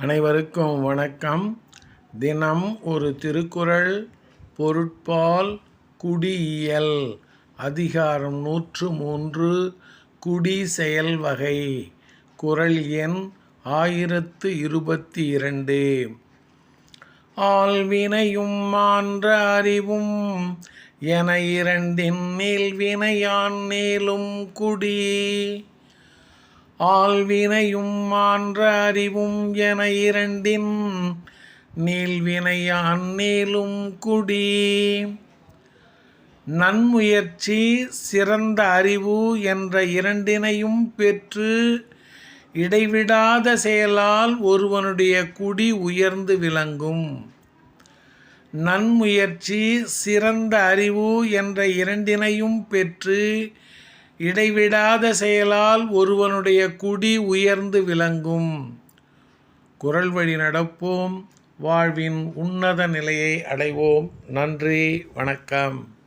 அனைவருக்கும் வணக்கம். தினம் ஒரு திருக்குறள் பொருட்பால் குடியியல் அதிகாரம் நூற்று மூன்று குடி செயல் வகை குறள் எண் ஆயிரத்து இருபத்தி இரண்டு. ஆள்வினையும் மான்ற அறிவும் என இரண்டின் நீள்வினையான் மேலும் குடி. ஆள்வினையும் மான்ற அறிவும் என இரண்டின் நீள்வினையான் நீளும் குடி. நன்முயற்சி சிறந்த அறிவு என்ற இரண்டினையும் பெற்று இடைவிடாத செயலால் ஒருவனுடைய குடி உயர்ந்து விளங்கும். நன்முயற்சி சிறந்த அறிவு என்ற இரண்டினையும் பெற்று இடைவிடாத செயலால் ஒருவனுடைய குடி உயர்ந்து விளங்கும். குறள் வழி நடப்போம். வாழ்வின் உன்னத நிலையை அடைவோம். நன்றி. வணக்கம்.